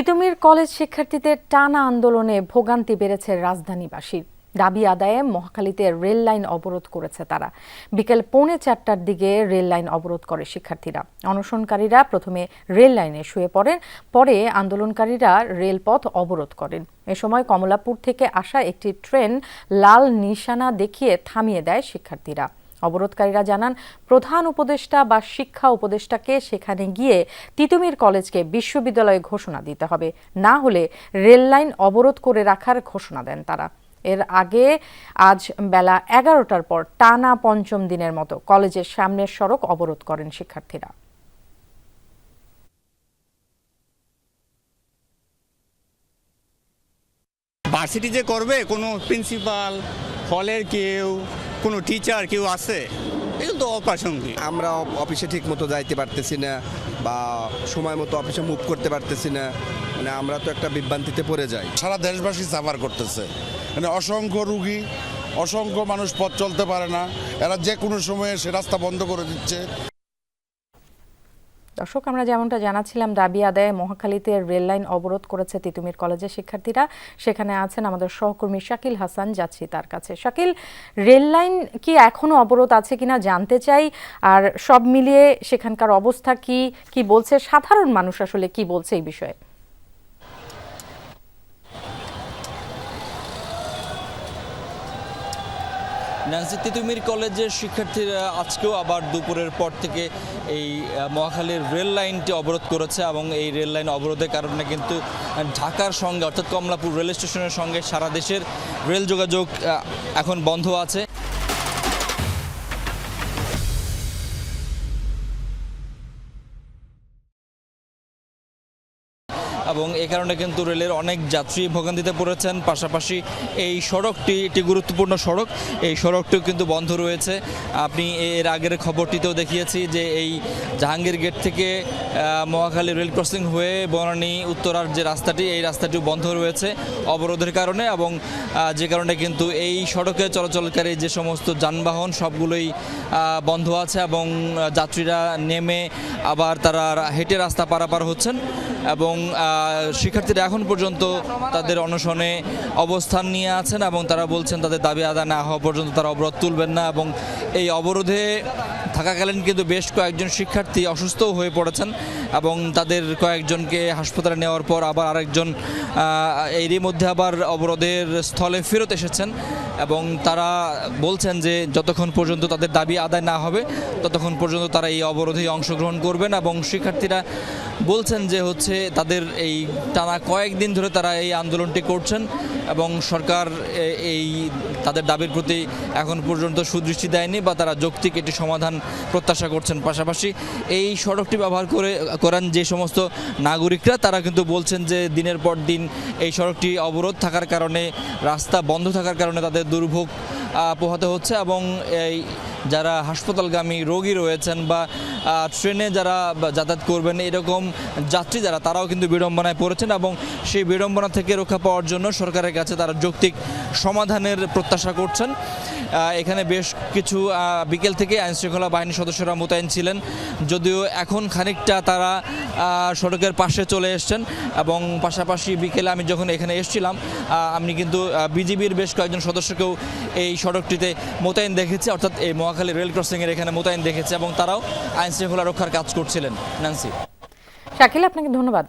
Titumir college শিক্ষার্থীদের টানা আন্দোলনে ভোগান্তি বেড়েছে রাজধানীবাসীর দাবি আদায়ে মহাখালীতে রেল লাইন অবরোধ করেছে তারা। বিকেল পৌনে চারটার দিকে রেল লাইন অবরোধ করে শিক্ষার্থীরা। অনশনকারীরা প্রথমে রেল লাইনে শুয়ে পড়েন, পরে আন্দোলনকারীরা রেলপথ অবরোধ করেন। এ সময় কমলাপুর থেকে আসা একটি ট্রেন লাল নিশানা দেখিয়ে থামিয়ে দেয় শিক্ষার্থীরা। অবরোধকারীরা জানান, প্রধান উপদেষ্টা বা শিক্ষা উপদেষ্টাকে সেখানে গিয়ে তিতুমির কলেজকে বিশ্ববিদ্যালয়ে ঘোষণা দিতে হবে। না হলে রেল লাইন অবরোধ করে রাখার ঘোষণা দেন তারা। এর আগে আজ বেলা এগারোটার পর টানা পঞ্চম দিনের মতো কলেজের সামনের সড়ক অবরোধ করেন শিক্ষার্থীরা। ভার্সিটি যে করবে, কোনো প্রিন্সিপাল হলের কেউ কোনো টিচার কেউ আছে? এগুলো তো অপ্রাসঙ্গিক। আমরা অফিসে ঠিক মতো যাইতে পারতেছি না বা সময় মতো অফিসে মুভ করতে পারতেছি না। মানে আমরা তো একটা বিভ্রান্তিতে পড়ে যাই। সারা দেশবাসী সাফার করতেছে। মানে অসংখ্য রুগী অসংখ্য মানুষ পথ চলতে পারে না। এরা যে কোনো সময়ে সে রাস্তা বন্ধ করে দিচ্ছে। দর্শক, আমরা যেমনটা জানাচ্ছিলাম, দাবি আদায়ে মহাখালীতে রেল লাইন অবরোধ করেছে তিতুমির কলেজের শিক্ষার্থীরা। সেখানে আছেন আমাদের সহকর্মী শাকিল হাসান যাচ্ছি তার কাছে। শাকিল, রেল লাইন কি এখনও অবরোধ আছে কিনা জানতে চাই, আর সব মিলিয়ে সেখানকার অবস্থা কি কি বলছে? সাধারণ মানুষ আসলে কি বলছে এই বিষয়ে? ন্যান্সি তিতুমির কলেজের শিক্ষার্থীরা আজকেও আবার দুপুরের পর থেকে এই মহাখালীর রেল লাইনটি অবরোধ করেছে এবং এই রেল লাইন অবরোধের কারণে কিন্তু ঢাকার সঙ্গে, অর্থাৎ কমলাপুর রেল স্টেশনের সঙ্গে সারা দেশের রেল যোগাযোগ এখন বন্ধ আছে। এবং এই কারণে কিন্তু রেলের অনেক যাত্রী ভোগান্তিতে পড়েছেন। পাশাপাশি এই সড়কটি একটি গুরুত্বপূর্ণ সড়ক। এই সড়কটিও কিন্তু বন্ধ রয়েছে। আপনি এর আগের খবরটিতেও দেখিয়েছি যে এই জাহাঙ্গীর গেট থেকে মহাখালী রেল ক্রসিং হয়ে বনানী উত্তরার যে রাস্তাটি, এই রাস্তাটিও বন্ধ রয়েছে অবরোধের কারণে এবং যে কারণে কিন্তু এই সড়কে চলাচলকারী যে সমস্ত যানবাহন সবগুলোই বন্ধ আছে এবং যাত্রীরা নেমে আবার তারা হেঁটে রাস্তা পারাপার হচ্ছেন এবং শিক্ষার্থীরা এখন পর্যন্ত তাদের অনশনে অবস্থান নিয়ে আছেন এবং তারা বলছেন তাদের দাবি আদায় না হওয়া পর্যন্ত তারা অবরোধ তুলবেন না এবং এই অবরোধে থাকাকালীন কিন্তু বেশ কয়েকজন শিক্ষার্থী অসুস্থও হয়ে পড়েছেন এবং তাদের কয়েকজনকে হাসপাতালে নেওয়ার পর আবার আরেকজন এরই মধ্যে আবার অবরোধের স্থলে ফেরত এসেছেন এবং তারা বলছেন যে যতক্ষণ পর্যন্ত তাদের দাবি আদায় না হবে, ততক্ষণ পর্যন্ত তারা এই অবরোধে অংশগ্রহণ করবেন এবং শিক্ষার্থীরা বলছেন যে হচ্ছে তাদের এই টানা কয়েকদিন ধরে তারা এই আন্দোলনটি করছেন এবং সরকার এই তাদের দাবির প্রতি এখন পর্যন্ত সুদৃষ্টি দেয়নি বা তারা যৌক্তিক এটি সমাধান প্রত্যাশা করছেন। পাশাপাশি এই সড়কটি ব্যবহার করে, করেন যে সমস্ত নাগরিকরা, তারা কিন্তু বলছেন যে দিনের পর দিন এই সড়কটি অবরোধ থাকার কারণে, রাস্তা বন্ধ থাকার কারণে তাদের দুর্ভোগ পোহাতে হচ্ছে এবং এই যারা হাসপাতালগামী রোগী রয়েছেন বা ট্রেনে যারা যাতায়াত করবেন, এরকম যাত্রী যারা, তারাও কিন্তু বিড়ম্বনায় পড়েছেন এবং সেই বিড়ম্বনা থেকে রক্ষা পাওয়ার জন্য সরকারের কাছে তারা যৌক্তিক সমাধানের প্রত্যাশা করছেন। এখানে বেশ কিছু বিকেল থেকে আইনশৃঙ্খলা বাহিনীর সদস্যরা মোতায়েন ছিলেন। যদিও এখন খানিকটা তারা সড়কের পাশে চলে এসছেন এবং পাশাপাশি বিকেলে আমি যখন এখানে এসেছিলাম আমি কিন্তু বিজিবির বেশ কয়েকজন সদস্যকেও এই সড়কটিতে মোতায়েন দেখেছি। অর্থাৎ এই মহাখালী রেল ক্রসিংয়ের এখানে মোতায়েন দেখেছি এবং তারাও আইনশৃঙ্খলা রক্ষার কাজ করছিলেন। নান্সি। শাকিল, আপনাকে ধন্যবাদ।